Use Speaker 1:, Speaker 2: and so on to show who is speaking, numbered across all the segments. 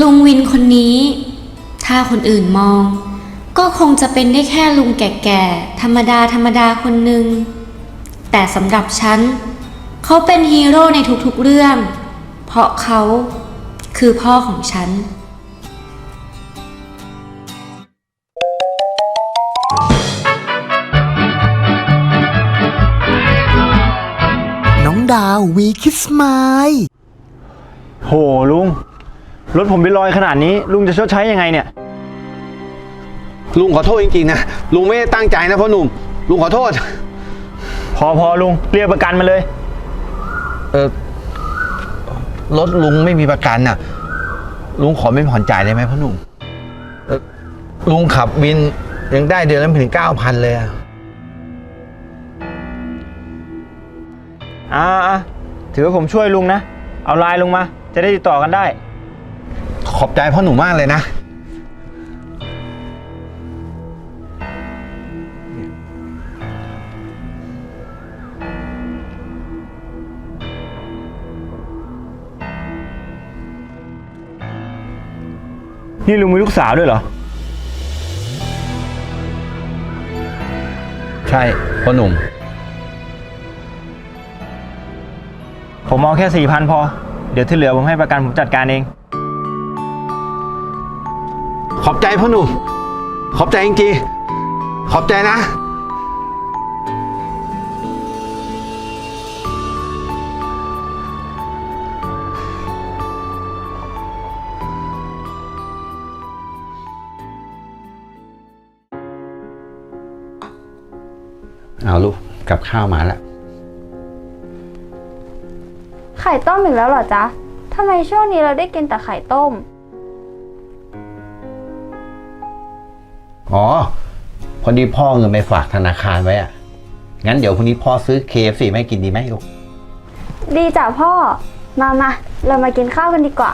Speaker 1: ลุงวินคนนี้ ถ้าคนอื่นมอง ก็คงจะเป็นได้แค่ลุงแก่ๆ ธรรมดาธรรมดาคนหนึ่ง แต่สำหรับฉัน เขาเป็นฮีโร่ในทุกๆเรื่อง เพราะเขาคือพ่อของฉัน
Speaker 2: น้องดาววีคิสมาย
Speaker 3: โหลุง รถผมเป็นรอยขนาดนี้ ลุงจะชดใช้ยังไงเนี่ย
Speaker 4: ลุงขอโทษจริงๆนะลุงไม่ได้ตั้งใจนะพ่อหนุ่ม ลุงขอโทษ
Speaker 3: พอพอลุงเรียกประกันมาเลย
Speaker 4: เออรถลุงไม่มีประกันน่ะ ลุงขอไม่ผ่อนจ่ายได้ไหมพ่อหนุ่มเอ่อลุงขับวินยังได้เดือนละไม่ถึงเก้าพันเลยอะ
Speaker 3: อ่าอะถือว่าผมช่วยลุงนะ เอาไลน์ลงมา จะได้ติดต่อกันได้
Speaker 4: ขอบใจพ่อหนุ่มมากเลยนะ
Speaker 3: นี่ลุงมีลูกสาวด้วยเหรอ
Speaker 4: ใช่พ่อหนุ่ม
Speaker 3: ผมเอาแค่สี่พันพอ เดี๋ยวที่เหลือผมให้ประกันผมจัดการเอง
Speaker 4: ขอบใจพ่อหนุ่ม ขอบใจจริงๆ ขอบใจนะ เอาลูกกับข้าวมาแล้ว
Speaker 5: ไข่ต้มอีกแล้วเหรอจ๊ะทำไมช่วงนี้เราได้กินแต่ไข่ต้ม
Speaker 4: อ๋อ พอดีพ่อเอาเงินไปฝากธนาคารไว้อะงั้นเดี๋ยวพรุ่งนี้พ่อซื้อ KFC มาให้กินดีไหมลูก
Speaker 5: ดีจ้ะพ่อ มามา เรามากินข้าวกันดีกว่า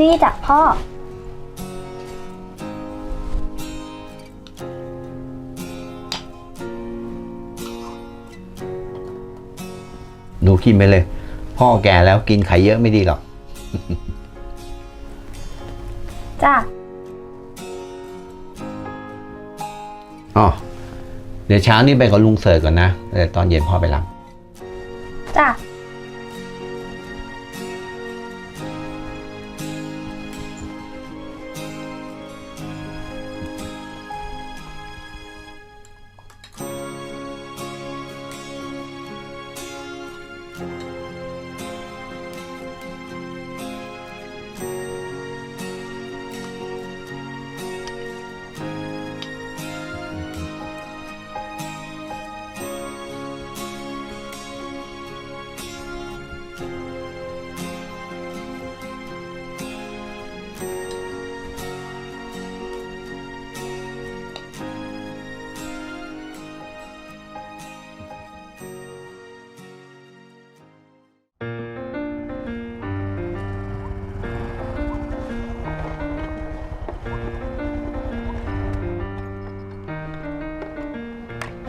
Speaker 5: นี่จ้ะพ่อ
Speaker 4: หนูกินไปเลย พ่อแก่แล้วกินไข่เยอะไม่ดีหรอก
Speaker 5: จ้ะ
Speaker 4: อ๋อเดี๋ยวเช้านี้ไปกับลุงเสิร์ชก่อนนะเดี๋ยวตอนเย็นพ่อไปรับ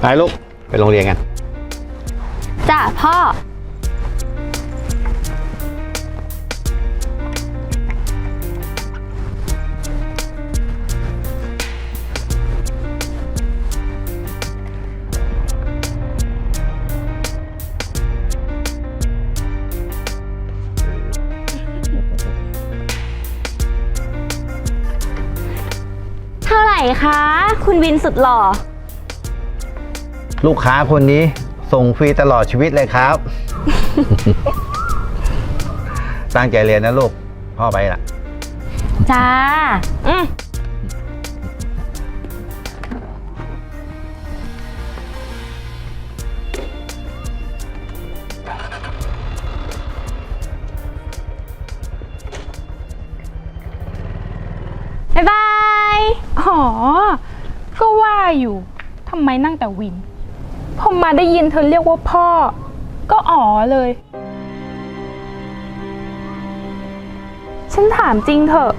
Speaker 4: ไปลูก ไปโรงเรียนกัน
Speaker 5: จ้ะพ่อ
Speaker 1: เท่าไหร่คะ คุณวินสุดหล่อ
Speaker 4: ลูกค้าคนนี้ส่งฟรีตลอดชีวิตเลยครับ ตั้งใจเรียนนะลูก พ่อไปละ
Speaker 1: จ้า อืมบ๊ายบาย
Speaker 6: อ๋อ ก็ว่าอยู่ ทำไมนั่งแต่วิน พอมาได้ยินเธอเรียกว่าพ่อ ก็อ๋อเลย ฉันถามจริงเถอะ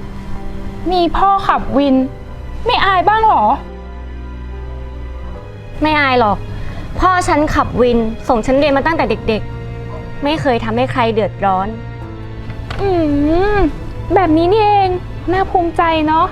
Speaker 6: มีพ่อขับวิน ไม่อายบ้างเหรอ
Speaker 1: ไม่อายหรอก พ่อฉันขับวิน ส่งฉันเรียนมาตั้งแต่เด็กๆ ไม่เคยทำให้ใครเดือดร้อน
Speaker 6: อืม แบบนี้นี่เอง น่าภูมิใจเนาะ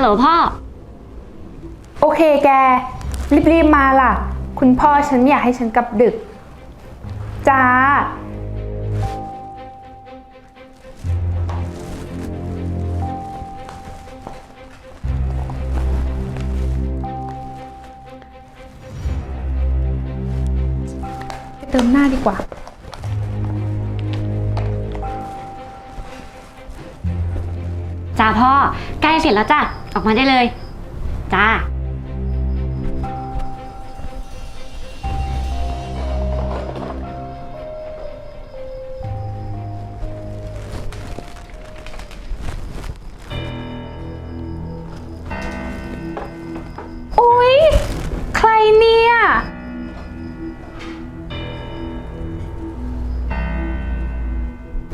Speaker 1: ฮัลโหลพ่อ
Speaker 6: โอเคแก รีบๆมาล่ะ คุณพ่อฉันไม่อยากให้ฉันกลับดึก จ้า ไปเติมหน้าดีกว่า
Speaker 1: จ้าพ่อ ใกล้เสร็จแล้วจ้ะ ออกมาได้เลย จ้า
Speaker 6: อุ๊ย ใครเนี่ย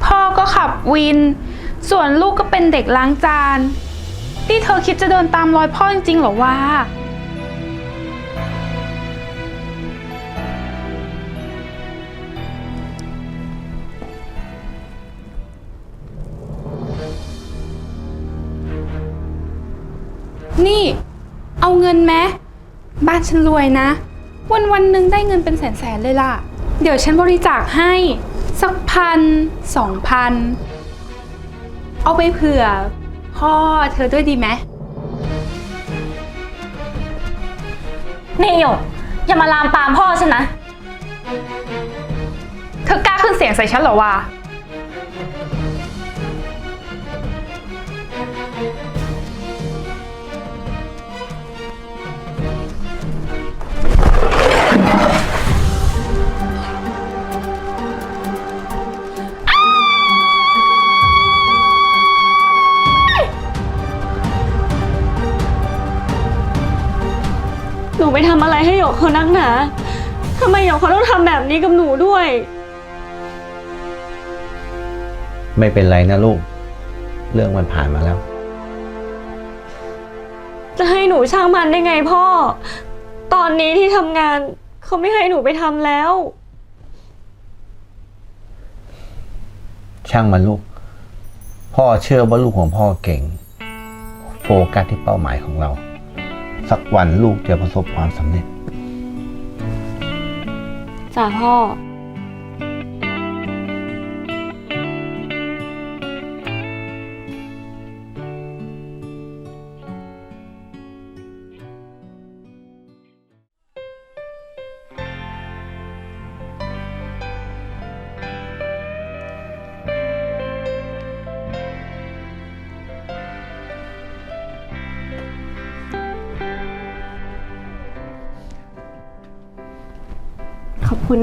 Speaker 6: พ่อก็ขับวิน ส่วนลูกก็เป็นเด็กล้างจาน นี่เธอคิดจะเดินตามรอยพ่อจริงๆเหรอวะ นี่ เอาเงินไหมบ้านฉันรวยนะ วันวันๆหนึ่งได้เงินเป็นแสนๆเลยล่ะ เดี๋ยวฉันบริจาคให้ สักพันสองพัน เอาไปเผื่อ พ่อเธอด้วยดีไหม
Speaker 1: นี่หยกอย่ามาลามปามพ่อฉันนะ
Speaker 6: เธอกล้าขึ้นเสียงใส่ฉันเหรอวะ
Speaker 1: ไปทำอะไรให้หยกเขานักหนาทำไมหยกเขาต้องทำแบบนี้กับหนูด้วย
Speaker 4: ไม่เป็นไรนะลูก เรื่องมันผ่านมาแล้ว
Speaker 1: จะให้หนูช่างมันได้ไงพ่อ ตอนนี้ที่ทำงาน เขาไม่ให้หนูไปทำแล้ว
Speaker 4: ช่างมันลูก พ่อเชื่อว่าลูกของพ่อเก่ง โฟกัสที่เป้าหมายของเรา สักวันลูกจะประสบความสำเร็จ
Speaker 1: จ้าพ่อ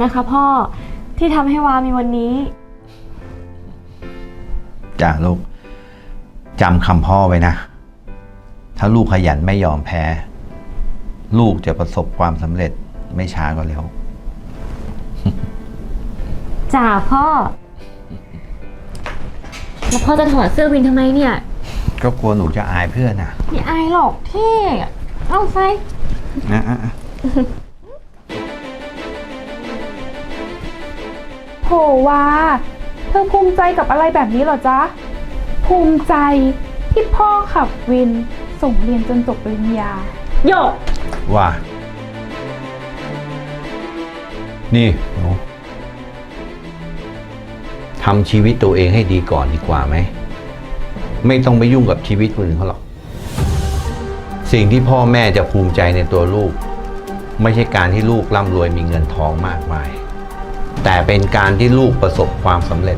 Speaker 1: นะคะพ่อที่ทำให้วามีวันนี้
Speaker 4: จ้าลูกจำคำพ่อไว้นะ ถ้าลูกขยันไม่ยอมแพ้ ลูกจะประสบความสำเร็จไม่ช้าก็เร็ว
Speaker 1: จ่าพ่อ แล้วพ่อจะถอดเสื้อวินทำไมเนี่ย
Speaker 4: ก็กลัวหนูจะอายเพื่อนนะ
Speaker 1: ไม่อายหรอกเท่อะเอาใส่
Speaker 4: นะ
Speaker 6: ว่า เธอภูมิใจกับอะไรแบบนี้เหรอจ๊ะ ภูมิใจที่พ่อขับวินส่งเรียนจนจบปริญญา
Speaker 1: โยก
Speaker 4: ว่า นี่หนูทำชีวิตตัวเองให้ดีก่อนดีกว่าไหม ไม่ต้องไปยุ่งกับชีวิตคนอื่นเขาหรอก สิ่งที่พ่อแม่จะภูมิใจในตัวลูก ไม่ใช่การที่ลูกร่ำรวยมีเงินทองมากมาย แต่เป็นการที่ลูกประสบความสำเร็จ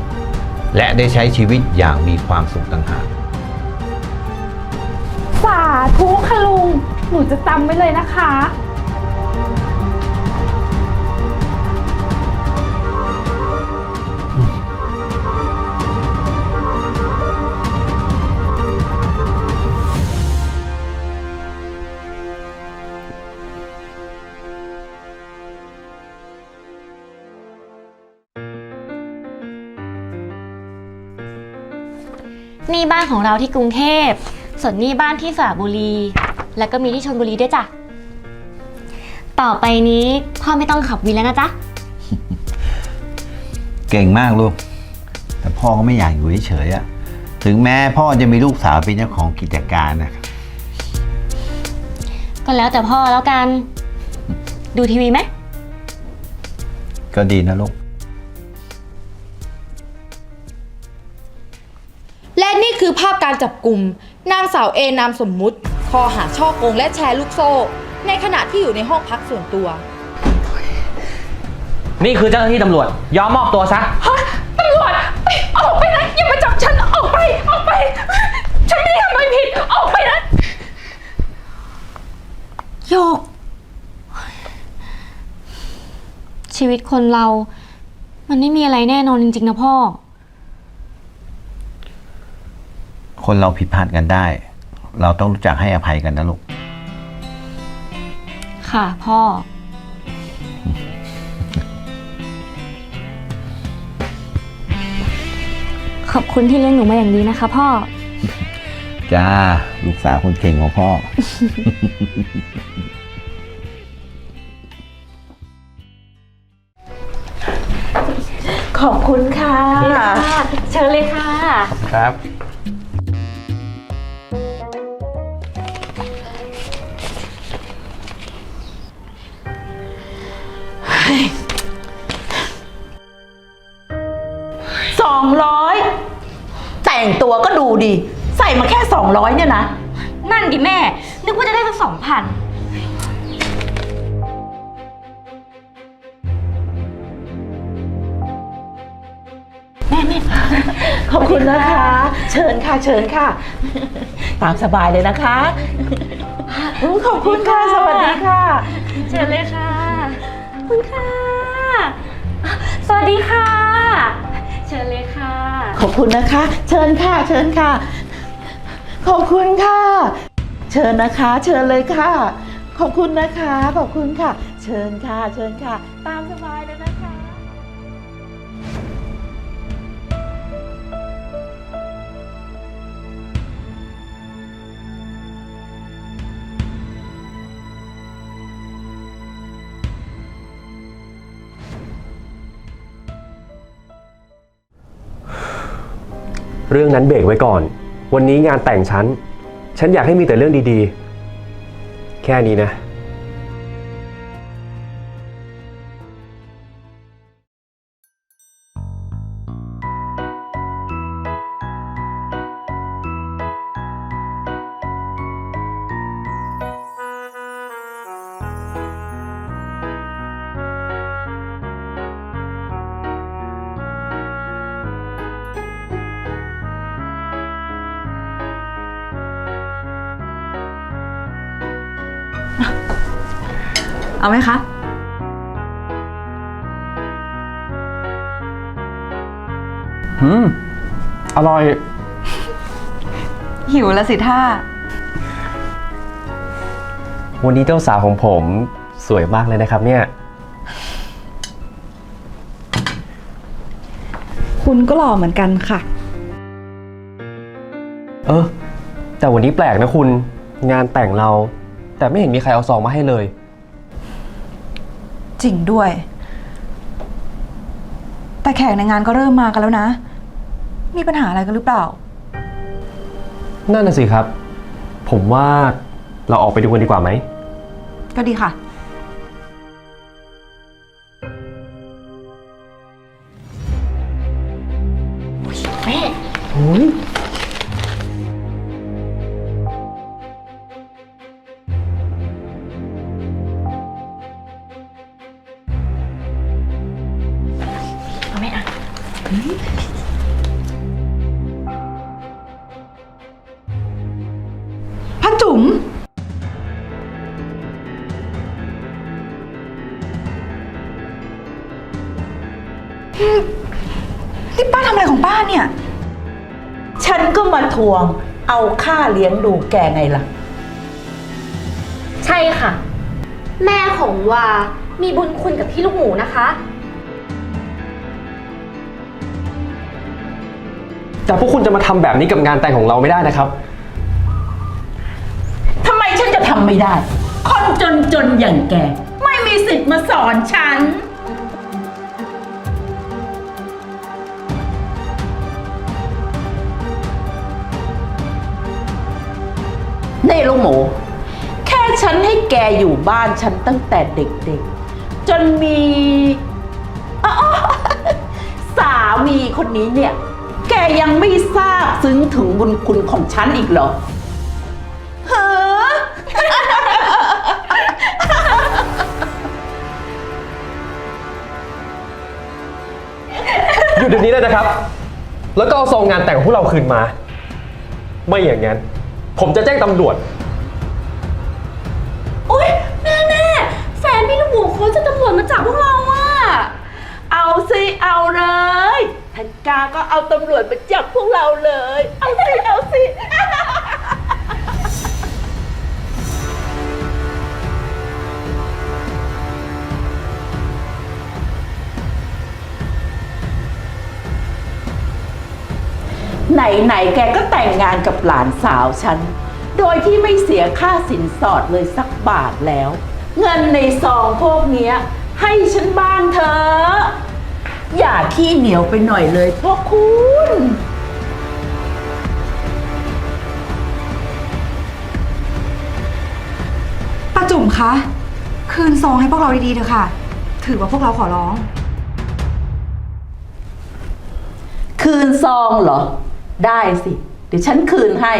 Speaker 4: และได้ใช้ชีวิตอย่างมีความสุขต่างหาก
Speaker 6: สาธุค่ะลุง หนูจะจำไว้เลยนะคะ
Speaker 1: นี่บ้านของเราที่กรุงเทพ ส่วนนี่บ้านที่สระบุรี แล้วก็มีที่ชลบุรีด้วยจ้ะ ต่อไปนี้พ่อไม่ต้องขับวินแล้วนะจ๊ะ
Speaker 4: เก่งมากลูก แต่พ่อก็ไม่อยากอยู่เฉยๆอะถึงแม้พ่อจะมีลูกสาวเป็นเจ้าของกิจการนะ
Speaker 1: ก็แล้วแต่พ่อแล้วกัน ดูทีวีไหม
Speaker 4: ก็ดีนะลูก
Speaker 7: คือภาพการจับกลุ่มนางสาวเอนามสมมุติข้อหาช่อโกงและแชร์ลูกโซ่ ในขณะที่อยู่ในห้องพักส่วนตัว
Speaker 8: นี่คือเจ้าหน้าที่ตำรวจ ยอมมอบตัวซะ
Speaker 6: ตำรวจเอ้ยออกไปนะ อย่ามาจับฉัน ออกไป ออกไป ฉันไม่ได้ทำอะไรผิด ออกไปนะ
Speaker 1: โยก ชีวิตคนเรา มันไม่มีอะไรแน่นอนจริงๆนะพ่อ
Speaker 4: คนเราผิดพลาดกันได้ เราต้องรู้จักให้อภัยกันนะลูก
Speaker 1: ค่ะพ่อ ขอบคุณที่เลี้ยงหนูมาอย่างดีนะคะ พ่อ
Speaker 4: จ้า ลูกสาวคนเก่งของพ่อ
Speaker 7: ขอบคุณค่ะ
Speaker 1: เชิญเลยค่ะ
Speaker 8: ครับ
Speaker 7: แต่งตัวก็ดูดี ใส่มาแค่สองร้อยเนี่ยนะ
Speaker 1: นั่นดิแม่ นึกว่าจะได้สักสองพัน
Speaker 7: ขอบคุณนะคะ เชิญค่ะเชิญค่ะ ตามสบายเลยนะคะอืมขอบคุณค่ะ สวัสดีค่ะ
Speaker 1: เชิญเลยค่ะขอบคุณค่ะ สวัสดีค่ะ เชิญเลยค่ะ
Speaker 7: อบคุณนะคะ เชิญค่ะ เชิญค่ะ ขอบคุณค่ะ เชิญนะคะ เชิญเลยค่ะ ขอบคุณนะคะ ขอบคุณค่ะ เชิญค่ะ เชิญค่ะ ตามสบายเลยนะคะ
Speaker 9: เรื่องนั้นเบรกไว้ก่อน วันนี้งานแต่งฉัน ฉันอยากให้มีแต่เรื่องดีๆ แค่นี้นะ
Speaker 7: เอาไหมคะ
Speaker 9: อืม อร่อย
Speaker 7: หิวแล้วสิท่า
Speaker 9: วันนี้เจ้าสาวของผมสวยมากเลยนะครับเนี่ย
Speaker 7: คุณก็หล่อเหมือนกันค่ะ
Speaker 9: เออ แต่วันนี้แปลกนะคุณ งานแต่งเรา แต่ไม่เห็นมีใครเอาซองมาให้เลย
Speaker 10: จริงด้วย แต่แขกในงานก็เริ่มมากันแล้วนะ มีปัญหาอะไรกันหรือเปล่า
Speaker 9: นั่นน่ะสิครับ ผมว่าเราออกไปดูกันดีกว่าไหม
Speaker 10: ก็ดีค่ะ เนี่ย
Speaker 7: ฉันก็มาทวงเอาค่าเลี้ยงดูแกไงล่ะ
Speaker 1: ใช่ค่ะ แม่ของวา มีบุญคุณกับพี่ลูกหมูนะคะ
Speaker 9: แต่พวกคุณจะมาทำแบบนี้กับงานแต่งของเราไม่ได้นะครับ
Speaker 7: ทำไมฉันจะทำไม่ได้ คนจนๆอย่างแก ไม่มีสิทธิ์มาสอนฉัน กหมู แค่ฉันให้แกอยู่บ้านฉันตั้งแต่เด็กๆ จนมีอ้อสามีคนนี้เนี่ย แกยังไม่ทราบซึ้งถึงบุญคุณของฉันอีกเหรอเฮ้อ
Speaker 9: หยุดเดี๋ยวนี้เลยนะครับ แล้วก็เอาซองงานแต่งของพวกเราคืนมา ไม่อย่างนั้น ผมจะแจ้งตำรวจ
Speaker 1: จับพวกเราอะ
Speaker 7: เอาสิเอาเลยทันกาก็เอาตำรวจมาจับพวกเราเลย เอาสิเอาสิ ไหนๆแกก็แต่งงานกับหลานสาวฉัน โดยที่ไม่เสียค่าสินสอดเลยสักบาทแล้ว เงินในซองพวกเนี้ย ให้ฉันบ้างเถอะ อย่าขี้เหนียวไปหน่อยเลยพ่อคุณ
Speaker 10: ป้าจุ๋มคะ คืนซองให้พวกเราดีๆเถอะค่ะ ถือว่าพวกเราขอร้อง
Speaker 7: คืนซองเหรอ ได้สิ เดี๋ยวฉันคืนให้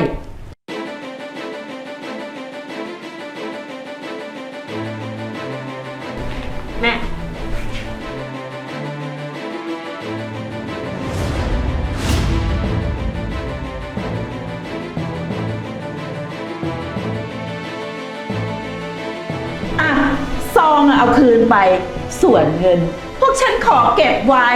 Speaker 7: คืนไป ส่วนเงิน พวกฉันขอเก็บไว้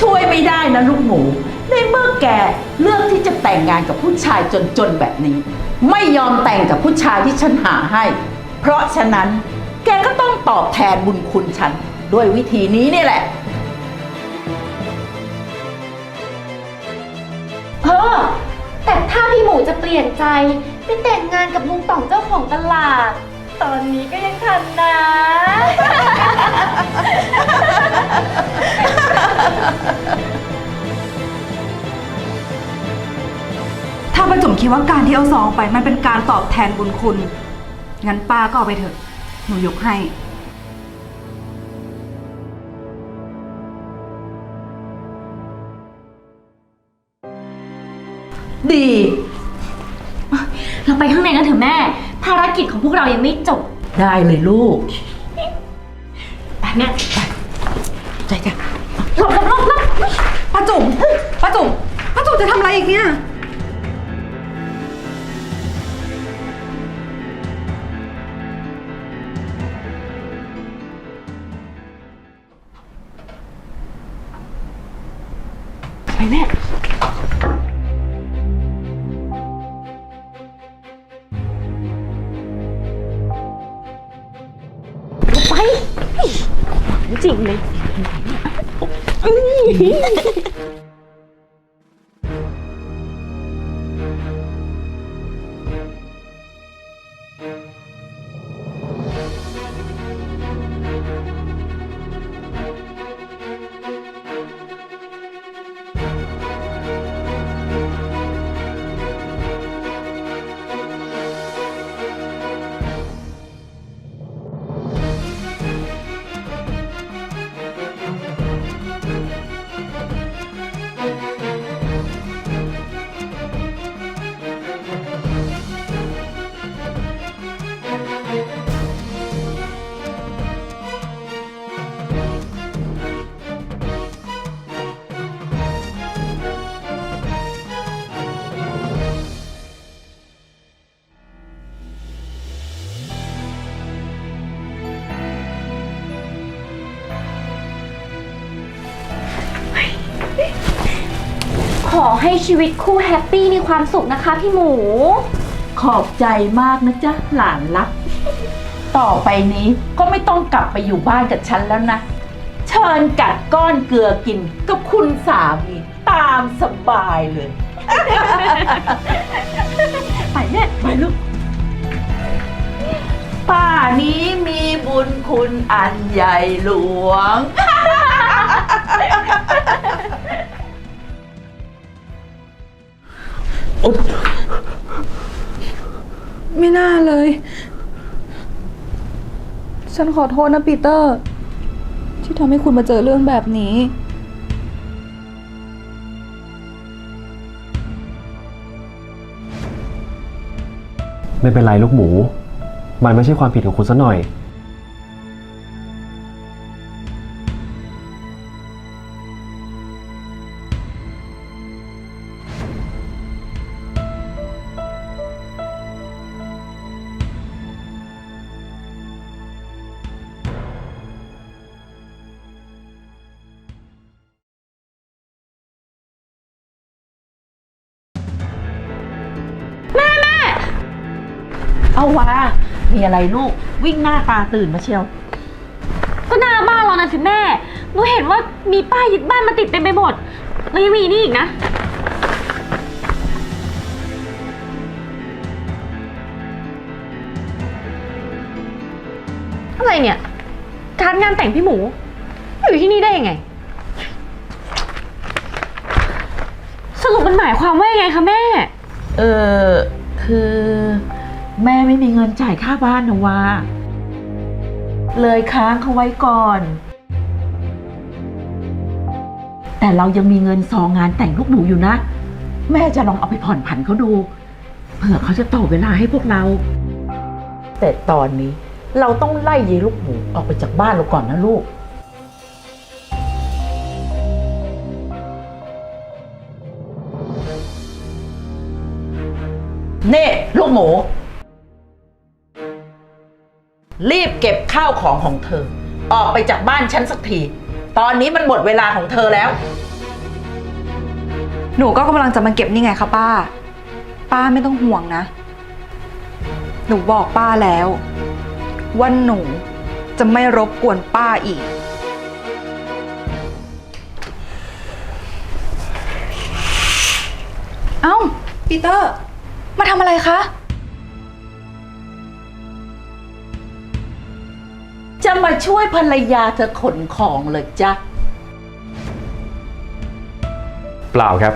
Speaker 7: ช่วยไม่ได้นะลูกหมู ในเมื่อแกเลือกที่จะแต่งงานกับผู้ชายจนๆแบบนี้ ไม่ยอมแต่งกับผู้ชายที่ฉันหาให้ เพราะฉะนั้น แกก็ต้องตอบแทนบุญคุณฉัน ด้วยวิธีนี้นี่แหละ
Speaker 1: พี่หมูจะเปลี่ยนใจไปแต่งงานกับลุงต่องเจ้าของตลาด ตอนนี้ก็ยังทันนะ
Speaker 10: ถ้าป้าจุ๋มคิดว่าการที่เอาซองไปมันเป็นการตอบแทนบุญคุณ งั้นป้าก็เอาไปเถอะ หนูยกให้
Speaker 1: ของพวกเรายังไม่จบ
Speaker 7: ได้เลยลูก
Speaker 1: ไปแม่
Speaker 7: ใจจ้ะ
Speaker 1: หลบหลบหลบหลบ
Speaker 10: ป้าจุ๋มป้าจุ๋มป้าจุ๋มจะทำอะไรอีกเนี่ย
Speaker 1: ริงเลย ชีวิตคู่แฮปปี้มีความสุขนะคะพี่หมู
Speaker 7: ขอบใจมากนะจ๊ะหลานรัก ต่อไปนี้ก็ไม่ต้องกลับไปอยู่บ้านกับฉันแล้วนะ เชิญกัดก้อนเกลือกินกับคุณสามีตามสบายเลย ไปแม่ไปลูกป่านี้มีบุญคุณอันใหญ่หลวง
Speaker 6: ไม่น่าเลย ฉันขอโทษนะปีเตอร์ ที่ทำให้คุณมาเจอเรื่องแบบนี้
Speaker 9: ไม่เป็นไรลูกหมู มันไม่ใช่ความผิดของคุณซะหน่อย
Speaker 7: เอาวะมีอะไรลูก วิ่งหน้าตาตื่นมาเชียว
Speaker 1: ก็หน้าบ้านเรานะสิแม่ หนูเห็นว่ามีป้ายยึดบ้านมาติดเต็มไปหมด แล้วยังมีนี่อีกนะ อะไรเนี่ย การดงานแต่งพี่หมู อยู่ที่นี่ได้ยังไง สรุปมันหมายความว่ายังไงคะแม่
Speaker 7: เออคือ แม่ไม่มีเงินจ่ายค่าบ้านนะวะเลยค้างเขาไว้ก่อน แต่เรายังมีเงินซองงานแต่งลูกหนูอยู่นะ แม่จะลองเอาไปผ่อนผันเขาดู เผื่อเขาจะต่อเวลาให้พวกเรา แต่ตอนนี้เราต้องไล่ยีลูกหมูออกไปจากบ้านเราก่อนนะลูก เน่ลูกหมู รีบเก็บข้าวของของเธอ ออกไปจากบ้านฉันสักที ตอนนี้มันหมดเวลาของเธอแล้ว
Speaker 10: หนูก็กำลังจะมาเก็บนี่ไงคะป้า ป้าไม่ต้องห่วงนะ หนูบอกป้าแล้วว่าหนูจะไม่รบกวนป้าอีก เอ้าปีเตอร์ มาทำอะไรคะ
Speaker 7: จะมาช่วยภรรยาเธอขนของเลยจ้ะ
Speaker 9: เปล่าครับ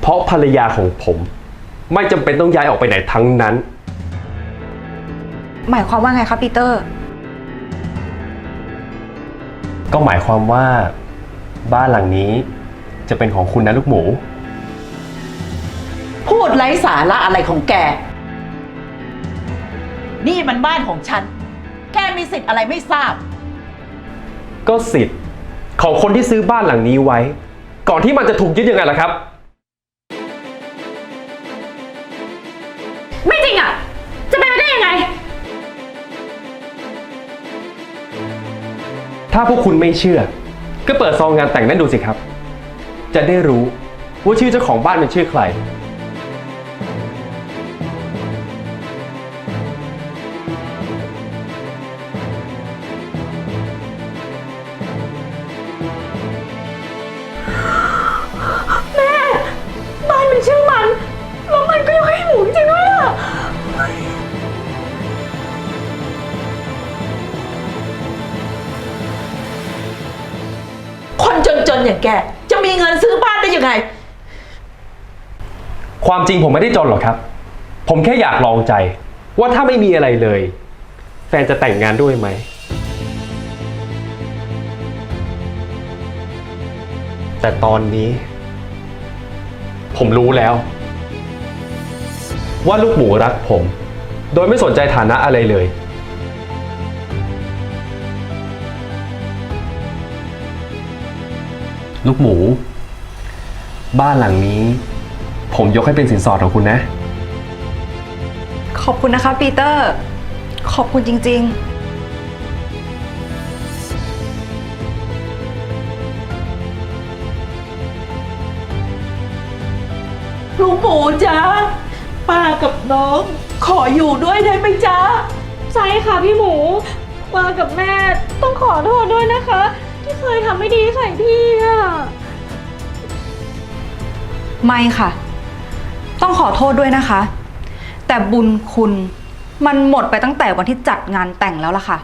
Speaker 9: เพราะภรรยาของผม ไม่จำเป็นต้องย้ายออกไปไหนทั้งนั้น
Speaker 10: หมายความว่าไงคะปีเตอร์
Speaker 9: ก็หมายความว่าบ้านหลังนี้จะเป็นของคุณนะลูกหมู
Speaker 7: พูดไร้สาระอะไรของแก นี่มันบ้านของฉัน แกมีสิทธิ์อะไรไม่ทราบ
Speaker 9: ก็สิทธิ์ของคนที่ซื้อบ้านหลังนี้ไว้ ก่อนที่มันจะถูกยึดยังไงล่ะครับ
Speaker 1: ไม่จริงอะ จะเป็นไปได้ยังไง
Speaker 9: ถ้าพวกคุณไม่เชื่อ ก็เปิดซองงานแต่งนั้นดูสิครับ จะได้รู้ว่าชื่อเจ้าของบ้านเป็นชื่อใคร
Speaker 7: ค
Speaker 9: วามจริงผมไม่ได้จนหรอกครับ ผมแค่อยากลองใจ ว่าถ้าไม่มีอะไรเลย แฟนจะแต่งงานด้วยไหม แต่ตอนนี้ ผมรู้แล้ว ว่าลูกหมูรักผม โดยไม่สนใจฐานะอะไรเลย ลูกหมู บ้านหลังนี้ ผมยกให้เป็นสินสอดของคุณนะ
Speaker 10: ขอบคุณนะคะปีเตอร์ ขอบคุณจริงๆ
Speaker 11: ลุงหมูจ้าป้ากับน้อง ขออยู่ด้วยได้ไหมจ้า
Speaker 1: ใช่ค่ะพี่หมูป้ากับแม่ต้องขอโทษด้วยนะคะ ที่เคยทำไม่ดีใส่พี่อะ
Speaker 7: ไม่ค่ะ ต้องขอโทษด้วยนะคะ แต่บุญคุณมันหมดไปตั้งแต่วันที่จัดงานแต่งแล้วล่ะค่ะ